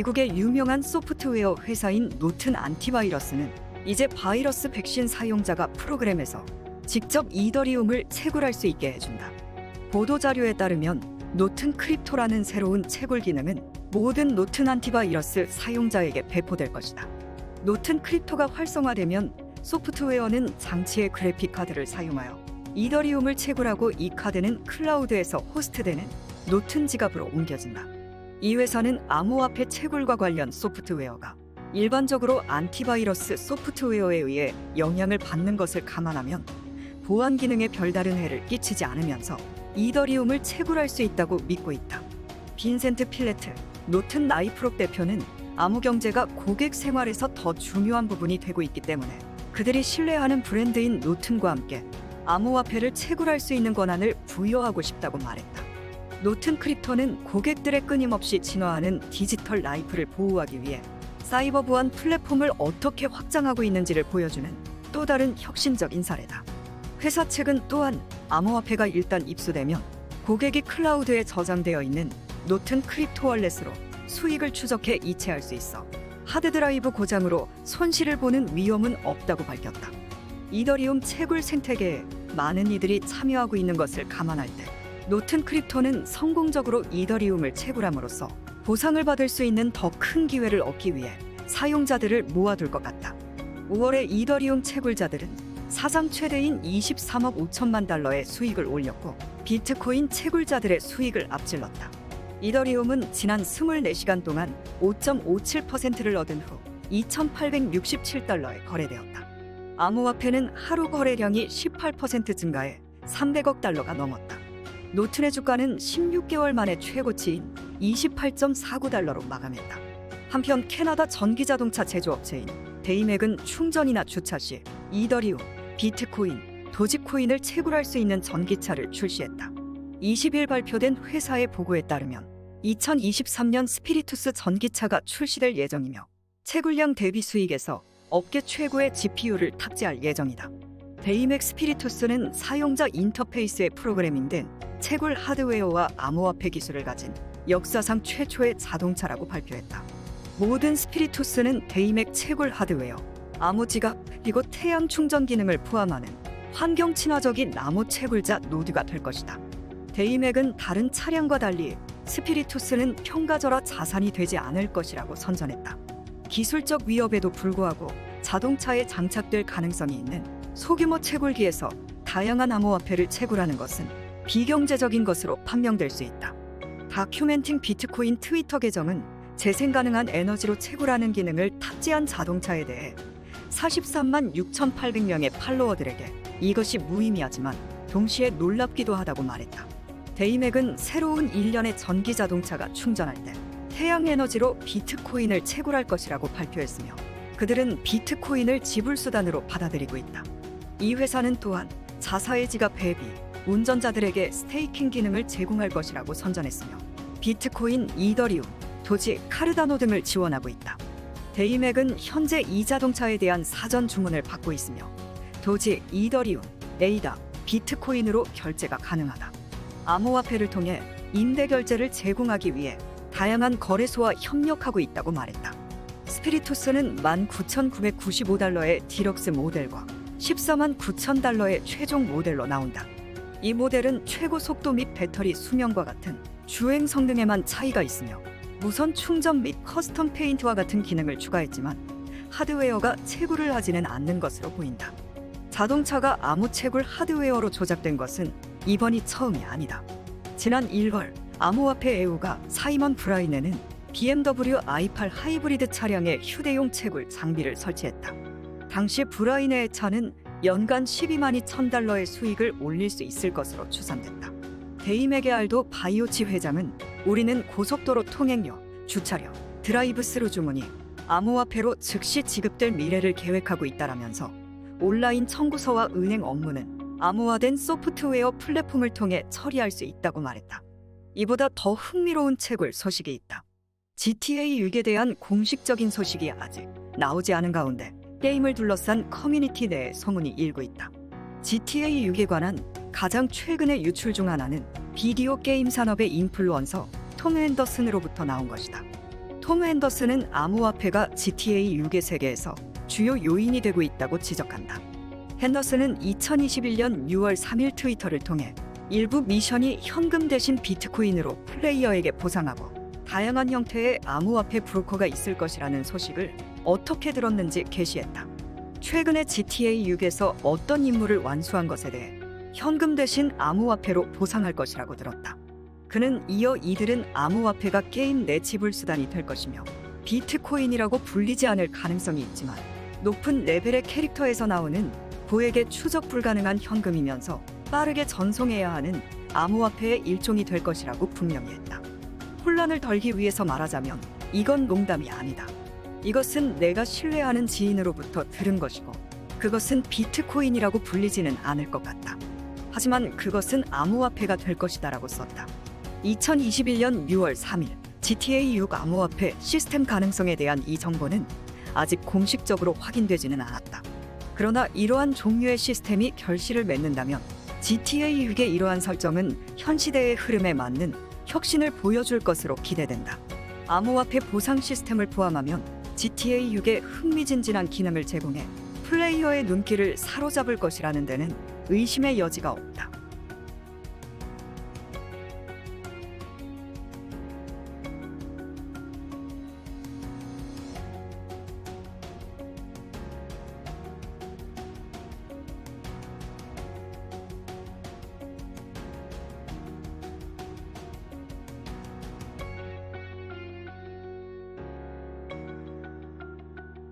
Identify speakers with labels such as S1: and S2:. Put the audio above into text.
S1: 미국의 유명한 소프트웨어 회사인 노튼 안티바이러스는 이제 바이러스 백신 사용자가 프로그램에서 직접 이더리움을 채굴할 수 있게 해준다. 보도 자료에 따르면 노튼 크립토라는 새로운 채굴 기능은 모든 노튼 안티바이러스 사용자에게 배포될 것이다. 노튼 크립토가 활성화되면 소프트웨어는 장치의 그래픽 카드를 사용하여 이더리움을 채굴하고 이 카드는 클라우드에서 호스트되는 노튼 지갑으로 옮겨진다. 이 회사는 암호화폐 채굴과 관련 소프트웨어가 일반적으로 안티바이러스 소프트웨어에 의해 영향을 받는 것을 감안하면 보안 기능에 별다른 해를 끼치지 않으면서 이더리움을 채굴할 수 있다고 믿고 있다. 빈센트 필레트, 노튼 나이프롭 대표는 암호 경제가 고객 생활에서 더 중요한 부분이 되고 있기 때문에 그들이 신뢰하는 브랜드인 노튼과 함께 암호화폐를 채굴할 수 있는 권한을 부여하고 싶다고 말했다. 노튼 크립토는 고객들의 끊임없이 진화하는 디지털 라이프를 보호하기 위해 사이버 보안 플랫폼을 어떻게 확장하고 있는지를 보여주는 또 다른 혁신적인 사례다. 회사 측은 또한 암호화폐가 일단 입수되면 고객이 클라우드에 저장되어 있는 노튼 크립토 월렛으로 수익을 추적해 이체할 수 있어 하드드라이브 고장으로 손실을 보는 위험은 없다고 밝혔다. 이더리움 채굴 생태계에 많은 이들이 참여하고 있는 것을 감안할 때 노튼 크립토는 성공적으로 이더리움을 채굴함으로써 보상을 받을 수 있는 더 큰 기회를 얻기 위해 사용자들을 모아둘 것 같다. 5월에 이더리움 채굴자들은 사상 최대인 23억 5천만 달러의 수익을 올렸고 비트코인 채굴자들의 수익을 앞질렀다. 이더리움은 지난 24시간 동안 5.57%를 얻은 후 2,867달러에 거래되었다. 암호화폐는 하루 거래량이 18% 증가해 300억 달러가 넘었다. 노튼의 주가는 16개월 만에 최고치인 28.49달러로 마감했다. 한편 캐나다 전기자동차 제조업체인 데이맥은 충전이나 주차 시 이더리움, 비트코인, 도지코인을 채굴할 수 있는 전기차를 출시했다. 20일 발표된 회사의 보고에 따르면 2023년 스피리투스 전기차가 출시될 예정이며 채굴량 대비 수익에서 업계 최고의 GPU를 탑재할 예정이다. 데이맥 스피리투스는 사용자 인터페이스의 프로그래밍 된 채굴 하드웨어와 암호화폐 기술을 가진 역사상 최초의 자동차라고 발표했다. 모든 스피리투스는 데이맥 채굴 하드웨어, 암호 지갑, 그리고 태양 충전 기능을 포함하는 환경 친화적인 나무 채굴자 노드가 될 것이다. 데이맥은 다른 차량과 달리 스피리투스는 평가절하 자산이 되지 않을 것이라고 선전했다. 기술적 위협에도 불구하고 자동차에 장착될 가능성이 있는 소규모 채굴기에서 다양한 암호화폐를 채굴하는 것은 비경제적인 것으로 판명될 수 있다. 다큐멘팅 비트코인 트위터 계정은 재생 가능한 에너지로 채굴하는 기능을 탑재한 자동차에 대해 43만 6,800명의 팔로워들에게 이것이 무의미하지만 동시에 놀랍기도 하다고 말했다. 데이맥은 새로운 일련의 전기 자동차가 충전할 때 태양 에너지로 비트코인을 채굴할 것이라고 발표했으며 그들은 비트코인을 지불 수단으로 받아들이고 있다. 이 회사는 또한 자사의 지갑 대비 운전자들에게 스테이킹 기능을 제공할 것이라고 선전했으며 비트코인, 이더리움, 도지, 카르다노 등을 지원하고 있다. 데이맥은 현재 이 자동차에 대한 사전 주문을 받고 있으며 도지, 이더리움, 에이다, 비트코인으로 결제가 가능하다. 암호화폐를 통해 임대 결제를 제공하기 위해 다양한 거래소와 협력하고 있다고 말했다. 스피리투스는 19,995달러의 디럭스 모델과 14만 9천 달러의 최종 모델로 나온다. 이 모델은 최고 속도 및 배터리 수명과 같은 주행 성능에만 차이가 있으며 무선 충전 및 커스텀 페인트와 같은 기능을 추가했지만 하드웨어가 채굴을 하지는 않는 것으로 보인다. 자동차가 암호 채굴 하드웨어로 조작된 것은 이번이 처음이 아니다. 지난 1월 암호화폐 애우가 사이먼 브라이네는 BMW i8 하이브리드 차량에 휴대용 채굴 장비를 설치했다. 당시 브라이네의 차는 연간 12만 2천 달러의 수익을 올릴 수 있을 것으로 추산됐다. 데이맥의 알도 바이오치 회장은 우리는 고속도로 통행료, 주차료, 드라이브 스루 주문이 암호화폐로 즉시 지급될 미래를 계획하고 있다라면서 온라인 청구서와 은행 업무는 암호화된 소프트웨어 플랫폼을 통해 처리할 수 있다고 말했다. 이보다 더 흥미로운 채굴 소식이 있다. GTA 6에 대한 공식적인 소식이 아직 나오지 않은 가운데 게임을 둘러싼 커뮤니티 내에 소문이 일고 있다. GTA 6에 관한 가장 최근의 유출 중 하나는 비디오 게임 산업의 인플루언서 톰 앤더슨으로부터 나온 것이다. 톰톰 핸더슨은 암호화폐가 GTA 6의 세계에서 주요 요인이 되고 있다고 지적한다. 핸더슨은 2021년 6월 3일 트위터를 통해 일부 미션이 현금 대신 비트코인으로 플레이어에게 보상하고 다양한 형태의 암호화폐 브로커가 있을 것이라는 소식을 어떻게 들었는지 게시했다. 최근에 GTA 6에서 어떤 임무를 완수한 것에 대해 현금 대신 암호화폐로 보상할 것이라고 들었다. 그는 이어 이들은 암호화폐가 게임 내 지불 수단이 될 것이며 비트코인이라고 불리지 않을 가능성이 있지만 높은 레벨의 캐릭터에서 나오는 고액의 추적 불가능한 현금이면서 빠르게 전송해야 하는 암호화폐의 일종이 될 것이라고 분명히 했다. 혼란을 덜기 위해서 말하자면 이건 농담이 아니다. 이것은 내가 신뢰하는 지인으로부터 들은 것이고 그것은 비트코인이라고 불리지는 않을 것 같다. 하지만 그것은 암호화폐가 될 것이다라고 썼다. 2021년 6월 3일 GTA 6 암호화폐 시스템 가능성에 대한 이 정보는 아직 공식적으로 확인되지는 않았다. 그러나 이러한 종류의 시스템이 결실을 맺는다면 GTA 6의 이러한 설정은 현 시대의 흐름에 맞는 혁신을 보여줄 것으로 기대된다. 암호화폐 보상 시스템을 포함하면 GTA 6의 흥미진진한 기능을 제공해 플레이어의 눈길을 사로잡을 것이라는 데는 의심의 여지가 없다.